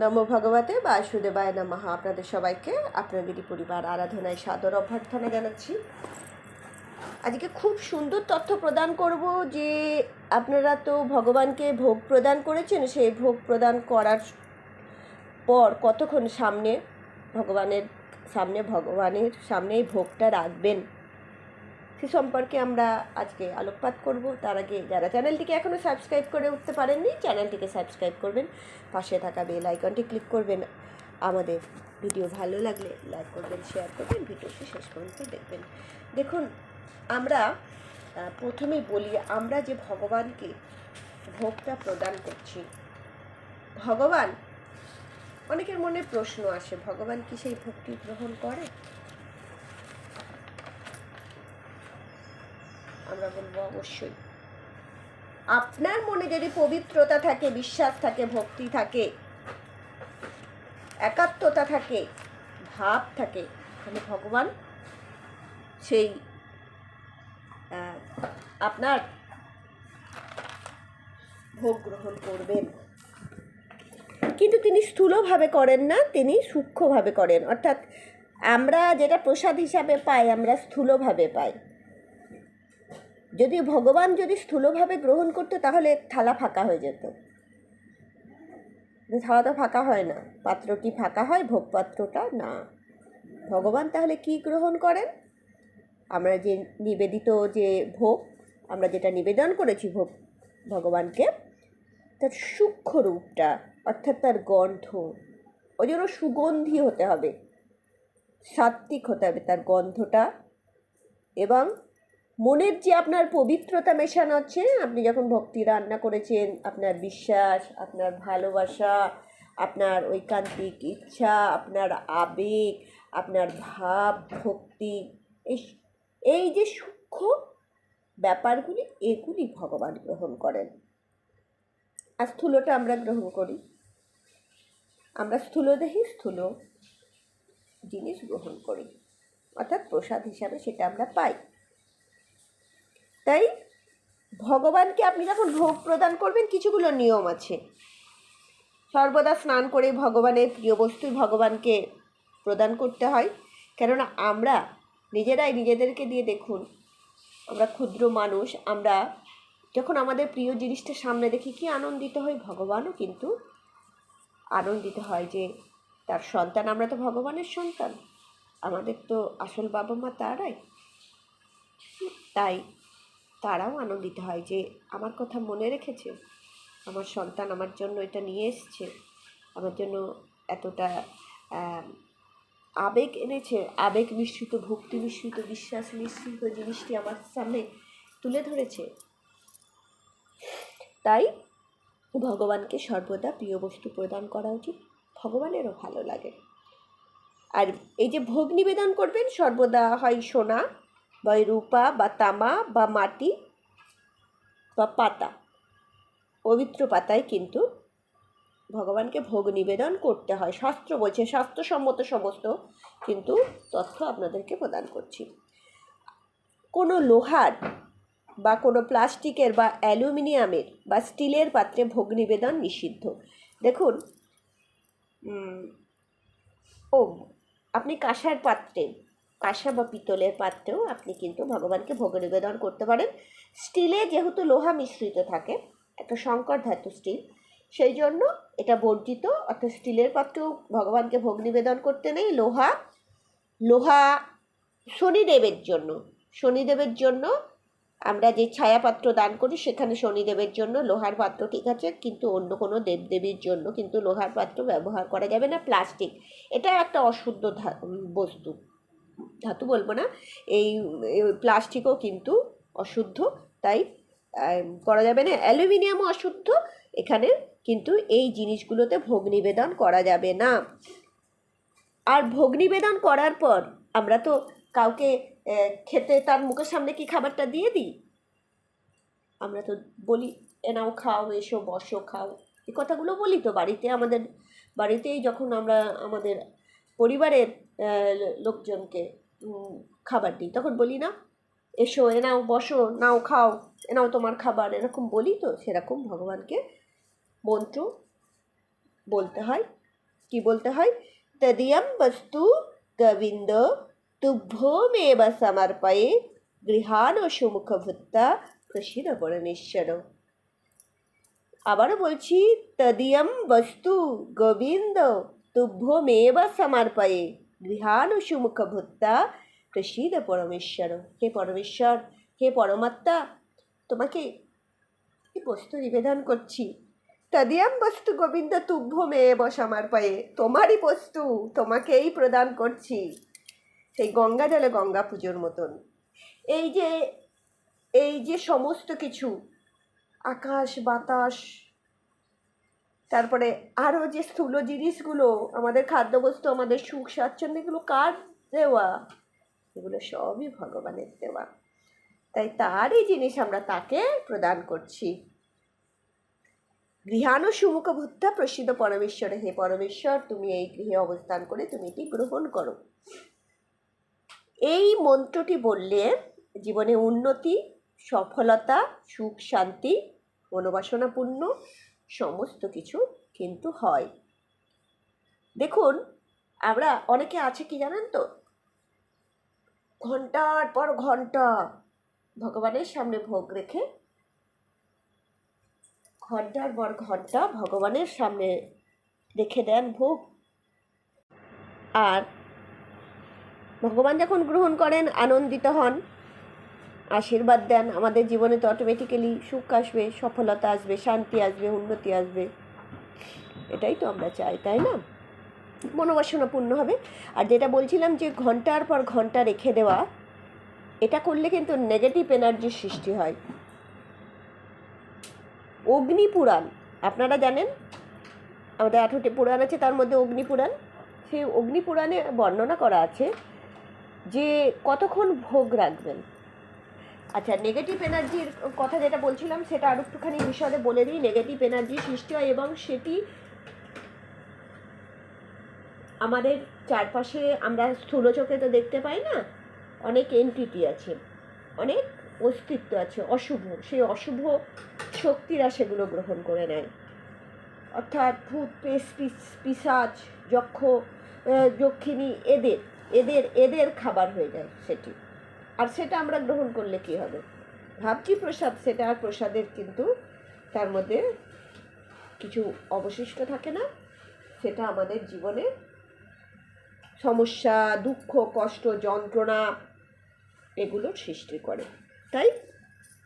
নমো ভগবতে বাসুদেবায় নমঃ। আপনাদের সবাইকে আপনাদেরই পরিবার আরাধনায় সাদর অভ্যর্থনা জানাচ্ছি। আজকে খুব সুন্দর তথ্য প্রদান করব যে আপনারা তো ভগবানকে ভোগ প্রদান করেছেন, সেই ভোগ প্রদান করার পর কতক্ষণ সামনে ভগবানের সামনে ভগবানের সামনে এই ভোগটা রাখবেন? সে সম্পর্কে আমরা আজকে আলোকপাত করব। তার আগে যারা চ্যানেলটিকে এখনও সাবস্ক্রাইব করে উঠতে পারেননি, চ্যানেলটিকে সাবস্ক্রাইব করবেন। পাশে থাকা বেল আইকনটি ক্লিক করবেন। আমাদের ভিডিও ভালো লাগলে লাইক করবেন, শেয়ার করবেন। ভিডিওটি শেষ পর্যন্ত দেখবেন। দেখুন, আমরা প্রথমেই বলি, আমরা যে ভগবানকে ভোগটা প্রদান করছি, ভগবান, অনেকের মনে প্রশ্ন আসে, ভগবান কি সেই ভক্তি গ্রহণ করে? আমরা বলব অবশ্যই। আপনার মনে যদি পবিত্রতা থাকে, বিশ্বাস থাকে, ভক্তি থাকে, একাত্মতা থাকে, ভাব থাকে, তাহলে ভগবান সেই আপনার ভোগ গ্রহণ করবেন। কিন্তু তিনি স্থূলভাবে করেন না, তিনি সূক্ষ্মভাবে করেন। অর্থাৎ আমরা যেটা প্রসাদ হিসাবে পাই, আমরা স্থূলভাবে পাই। যদি ভগবান যদি স্থূলভাবে গ্রহণ করতো, তাহলে থালা ফাঁকা হয়ে যেত। থালা তো ফাঁকা হয় না। পাত্রটি ফাঁকা হয় ভোগ পাত্রটা না। ভগবান তাহলে কি গ্রহণ করেন? আমরা যে নিবেদিত যে ভোগ, আমরা যেটা নিবেদন করেছি ভোগ ভগবানকে, তার সূক্ষ্ম রূপটা, অর্থাৎ তার গন্ধ, ওই জন্য সুগন্ধি হতে হবে। সাত্ত্বিক হতে হবে তার গন্ধটা। এবং মনের যে আপনার পবিত্রতা মেশানো আছে, আপনি যখন ভক্তি রান্না করেছেন, আপনার বিশ্বাস, আপনার ভালোবাসা, আপনার ঐকান্তিক ইচ্ছা, আপনার আবেগ, আপনার ভাব, ভক্তি এই এই যে সূক্ষ্ম ব্যাপারগুলি, এগুলি ভগবান গ্রহণ করেন। আর স্থূলটা আমরা গ্রহণ করি। আমরা স্থূলদেহী স্থূল জিনিস গ্রহণ করি। অর্থাৎ প্রসাদ হিসাবে সেটা আমরা পাই। তাই ভগবানকে আপনি যখন ভোগ প্রদান করবেন, কিছুগুলো নিয়ম আছে। সর্বদা স্নান করে ভগবানের প্রিয় বস্তুই ভগবানকে প্রদান করতে হয়। কেননা আমরা নিজেরাই নিজেদেরকে দিয়ে দেখুন, আমরা ক্ষুদ্র মানুষ, আমরা যখন আমাদের প্রিয় জিনিসটা সামনে দেখি, কি আনন্দিত হই ভগবানও কিন্তু আনন্দিত হয় যে তার সন্তান, আমরা তো ভগবানের সন্তান। আমাদের তো আসল বাবা মা তারাই। তাই তারাও আনন্দিত হয় যে আমার কথা মনে রেখেছে। আমার সন্তান আমার জন্য এটা নিয়ে এসছে। আমার জন্য এতটা আবেগ এনেছে। আবেগ মিশ্রিত, ভক্তি মিশ্রিত, বিশ্বাস মিশ্রিত জিনিসটি আমার সামনে তুলে ধরেছে। তাই ভগবানকে সর্বদা প্রিয় বস্তু প্রদান করা উচিত। ভগবানেরও ভালো লাগে। আর এই যে ভোগ নিবেদন করবেন, সর্বদা হয় সোনা। বা রূপা বা তামা বা মাটি বা পাতা পবিত্র পাতায় কিন্তু ভগবানকে ভোগ নিবেদন করতে হয়। শাস্ত্র বলছে স্বাস্থ্যসম্মত সমস্ত কিন্তু তথ্য আপনাদেরকে প্রদান করছি। কোনো লোহার বা কোনো প্লাস্টিকের বা অ্যালুমিনিয়ামের বা স্টিলের পাত্রে ভোগ নিবেদন নিষিদ্ধ। দেখুন ও আপনি কাঁসার পাত্রে কাঁসা বা পিতলের পাত্রেও আপনি কিন্তু ভগবানকে ভোগ নিবেদন করতে পারেন। স্টিলে যেহেতু লোহা মিশ্রিত থাকে, একটা সংকর ধাতু স্টিল সেই জন্য এটা বর্জিত, অর্থাৎ স্টিলের পাত্রেও ভগবানকে ভোগ নিবেদন করতে নেই। লোহা লোহা শনিদেবের জন্য শনিদেবের জন্য আমরা যে ছায়াপাত্র দান করি, সেখানে শনিদেবের জন্য লোহার পাত্র ঠিক আছে, কিন্তু অন্য কোনো দেবদেবীর জন্য কিন্তু লোহার পাত্র ব্যবহার করা যাবে না। প্লাস্টিক এটা একটা অশুদ্ধ বস্তু। ধাতু বলব না, এই প্লাস্টিকও কিন্তু অশুদ্ধ, তাই করা যাবে না। অ্যালুমিনিয়ামও অশুদ্ধ, এখানে কিন্তু এই জিনিসগুলোতে ভোগ নিবেদন করা যাবে না। আর ভোগ নিবেদন করার পর আমরা তো কাউকে খেতে তার মুখের সামনে কি খাবারটা দিয়ে দিই? আমরা তো বলি, এনাও খাও, এসো, বসো, খাও। এই কথাগুলো বলি তো বাড়িতে আমাদের, বাড়িতেই যখন আমরা আমাদের পরিবারের লোকজনকে খাবার দিই। তখন বলি, না, এসো এনাও বসো, নাও, খাও এনাও তোমার খাবার। এরকম বলি তো, সেরকম ভগবানকে মন্ত্র বলতে হয়। কি বলতে হয়? তদিয়ম বস্তু গোবিন্দ তুভ্যমেব সমর্পয়ে গৃহাণ সুমুখ ভূত্তা প্রসিদ পরমেশ্বর আবারও বলছি, তদিয়ম বস্তু গোবিন্দ তুভ্যমেব সমর্পয়ে গৃহাণ সুমুখ ভূত্তা প্রসিদ পরমেশ্বর। হে পরমেশ্বর, হে পরমাত্মা, তোমাকে বস্তু নিবেদন করছি। তদিয়াম বস্তু গোবিন্দ তুভ্য মেয়ে বস আমার পায়ে। তোমারই বস্তু তোমাকেই প্রদান করছি। সেই গঙ্গা জলে গঙ্গা পুজোর মতন। এই যে এই যে সমস্ত কিছু, আকাশ, বাতাস তারপরে আরও যে স্থূল জিনিসগুলো, আমাদের খাদ্যবস্তু, আমাদের সুখ, স্বাচ্ছন্দ্য, এগুলো কার দেওয়া? এগুলো সবই ভগবানের দেওয়া। তাই তারই জিনিস আমরা তাকে প্রদান করছি। গৃহাণু সুমুখ ভূত্তা প্রসিদ্ধ পরমেশ্বরে। হে পরমেশ্বর, তুমি এই গৃহে অবস্থান করে তুমি এটি গ্রহণ করো। এই মন্ত্রটি বললে, জীবনে উন্নতি, সফলতা, সুখ, শান্তি, মনোবাসনাপূর্ণ সমস্ত কিছু কিন্তু হয়। দেখুন, আমরা অনেকে আছে কি জানেন তো? ঘণ্টার পর ঘণ্টা ভগবানের সামনে ভোগ রেখে, ঘণ্টার পর ঘণ্টা ভগবানের সামনে রেখে দেন ভোগ। আর ভগবান যখন গ্রহণ করেন, আনন্দিত হন আশীর্বাদ দেন। আমাদের জীবনে তো অটোমেটিক্যালি সুখ আসবে, সফলতা আসবে, শান্তি আসবে, উন্নতি আসবে। এটাই তো আমরা চাই, তাই না? মনোবাসনা পূর্ণ হবে। আর যেটা বলছিলাম যে ঘণ্টার পর ঘণ্টা রেখে দেওয়া, এটা করলে কিন্তু নেগেটিভ এনার্জির সৃষ্টি হয়। অগ্নিপুরাণ আপনারা জানেন? আমাদের আঠেরোটি পুরাণ আছে, তার মধ্যে অগ্নিপুরাণ সেই অগ্নিপুরাণে বর্ণনা করা আছে যে কতক্ষণ ভোগ রাখবেন? আচ্ছা নেগেটিভ এনার্জির কথা যেটা বলছিলাম, সেটা আর একটুখানি বিষয়ে বলে দিই। নেগেটিভ এনার্জি সৃষ্টি হয় এবং সেটি আমাদের চারপাশে আমরা স্থূল চোখে তো দেখতে পাই না, অনেক এন্টিটি আছে, অনেক অস্তিত্ব আছে, অশুভ। সেই অশুভ শক্তিরা সেগুলো গ্রহণ করে নেয়। অর্থাৎ ভূত পেশ পিসাচ, যক্ষ যক্ষিণী, এদের এদের এদের খাবার হয়ে যায় সেটি। আর সেটা আমরা গ্রহণ করলে কি হবে? ভাবছি প্রসাদ, সেটা আর প্রসাদের কিন্তু তার মধ্যে কিছু অবশিষ্ট থাকে না। সেটা আমাদের জীবনে সমস্যা, দুঃখ, কষ্ট, যন্ত্রণা এগুলোর সৃষ্টি করে। তাই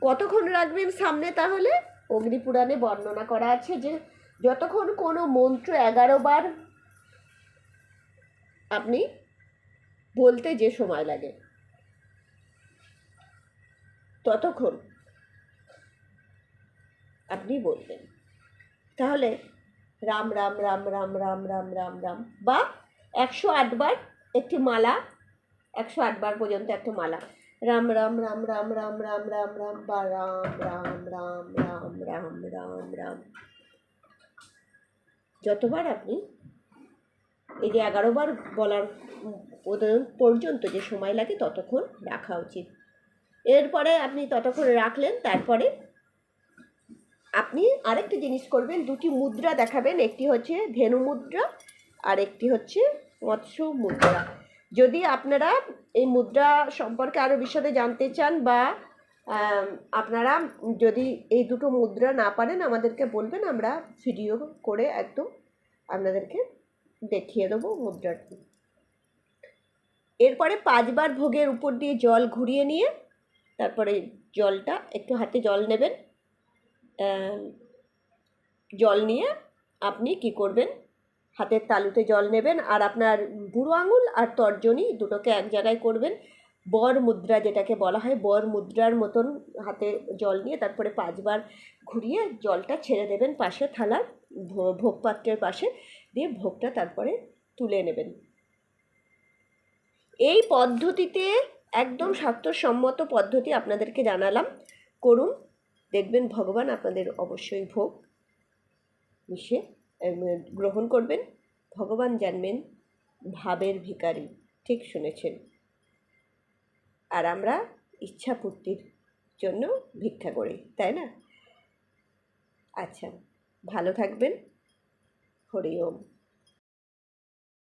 কতক্ষণ রাখবেন সামনে তাহলে? অগ্নিপুরাণে বর্ণনা করা আছে যে যতক্ষণ কোনো মন্ত্র এগারো বার আপনি বলতে যে সময় লাগে ততক্ষণ আপনি বলবেন তাহলে রাম রাম রাম রাম রাম রাম রাম রাম বা একশো আটবার একটি মালা একশো আটবার পর্যন্ত একটা মালা রাম রাম রাম রাম রাম রাম রাম রাম বা রাম রাম রাম রাম রাম রাম রাম যতবার আপনি এই যে এগারো বার বলার পর্যন্ত যে সময় লাগে ততক্ষণ রাখা উচিত এরপরে আপনি ততক্ষণ রাখলেন, তারপরে আপনি আরেকটি জিনিস করবেন, দুটি মুদ্রা দেখাবেন, একটি হচ্ছে ধেনু মুদ্রা আর একটি হচ্ছে মৎস্য মুদ্রা। যদি আপনারা এই মুদ্রা সম্পর্কে আরও বিশদে জানতে চান বা আপনারা যদি এই দুটো মুদ্রা না পারেন, আমাদেরকে বলবেন, আমরা ভিডিও করে একদম আপনাদেরকে দেখিয়ে দেবো মুদ্রাটি। এরপরে পাঁচবার ভোগের উপর দিয়ে জল ঘুরিয়ে নিয়ে তারপরে জলটা, একটু হাতে জল নেবেন। জল নিয়ে আপনি কি করবেন? হাতের তালুতে জল নেবেন আর আপনার বুড়ো আঙুল আর তর্জনী দুটোকে এক জায়গায় করবেন। বর মুদ্রা যেটাকে বলা হয়, বর মুদ্রার মতন হাতে জল নিয়ে তারপরে পাঁচবার ঘুরিয়ে জলটা ছেড়ে দেবেন পাশে থালার ভো- ভোগপাত্রের পাশে দিয়ে ভোগটা তারপরে তুলে নেবেন। এই পদ্ধতিতে একদম স্বাস্থ্যসম্মত পদ্ধতি আপনাদেরকে জানালাম। করুন, দেখবেন ভগবান আপনাদের অবশ্যই ভোগ। মিশে গ্রহণ করবেন। ভগবান জানবেন, ভাবের ভিখারি, ঠিক শুনেছেন। আর আমরা ইচ্ছা পূর্তির জন্য ভিক্ষা করি, তাই না? আচ্ছা ভালো থাকবেন। হরি ওম।